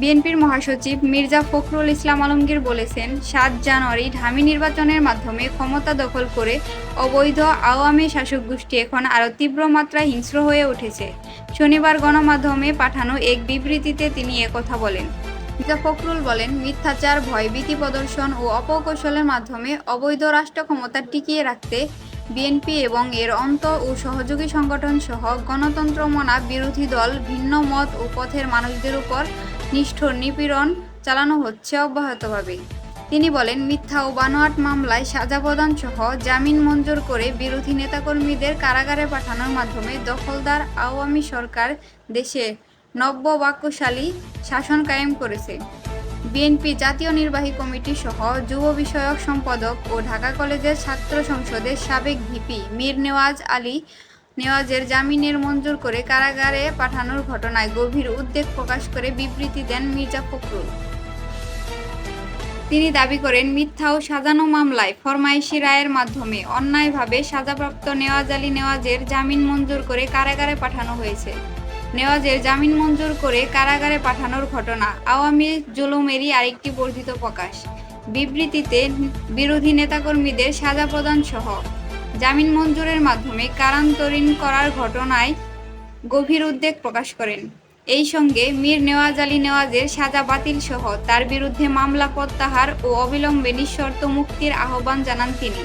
বিএনপির মহাসচিব মির্জা ফখরুল ইসলাম আলমগীর বলেছেন, সাত জানুয়ারি ঢামি নির্বাচনের মাধ্যমে ক্ষমতা দখল করে অবৈধ আওয়ামী শাসক গোষ্ঠী এখন আরও তীব্র মাত্রায় হিংস্র হয়ে উঠেছে। শনিবার গণমাধ্যমে পাঠানো এক বিবৃতিতে তিনি একথা বলেন। মির্জা ফখরুল বলেন, মিথ্যাচার ভয়ভীতি প্রদর্শন ও অপকৌশলের মাধ্যমে অবৈধ রাষ্ট্র ক্ষমতা টিকিয়ে রাখতে বিএনপি এবং এর অন্ত ও সহযোগী সংগঠন সহ গণতন্ত্র মনা বিরোধী দল ভিন্ন মত ও পথের মানুষদের উপর নিষ্ঠুর নিপীড়ন চালানো হচ্ছে অব্যাহতভাবে। তিনি বলেন, মিথ্যা ও বানোয়াট মামলায় সাজা প্রদান সহ জামিন মঞ্জুর করে বিরোধী নেতাকর্মীদের কারাগারে পাঠানোর মাধ্যমে দখলদার আওয়ামী সরকার দেশে নব্য বাক্যশালী শাসন কায়েম করেছে। বিএনপি জাতীয় নির্বাহী কমিটি সহ যুব বিষয়ক সম্পাদক ও ঢাকা কলেজের ছাত্র সংসদের সাবেক ভিপি মীর নেওয়াজ আলী নেওয়াজের জামিনের মঞ্জুর করে কারাগারে পাঠানোর ঘটনায় গভীর উদ্বেগ প্রকাশ করে বিবৃতি দেন মির্জা ফখরুল। তিনি দাবি করেন, মিথ্যা ও সাজানো মামলায় ফরমাইশি রায়ের মাধ্যমে অন্যায়ভাবে সাজাপ্রাপ্ত নেওয়াজ আলী নেওয়াজের জামিন মঞ্জুর করে কারাগারে পাঠানো হয়েছে। নেওয়াজের জামিন মঞ্জুর করে কারাগারে পাঠানোর ঘটনা আওয়ামী জুলুমেরই আরেকটি বর্ধিত প্রকাশ। বিবৃতিতে বিরোধী নেতাকর্মীদের সাজা প্রদান সহ জামিন মঞ্জুরের মাধ্যমে কারান্তরীণ করার ঘটনায় গভীর উদ্বেগ প্রকাশ করেন। এই সঙ্গে মীর নেওয়াজ আলী নেওয়াজের সাজা বাতিল সহ তার বিরুদ্ধে মামলা প্রত্যাহার ও অবিলম্বে নিঃশর্ত মুক্তির আহ্বান জানান তিনি।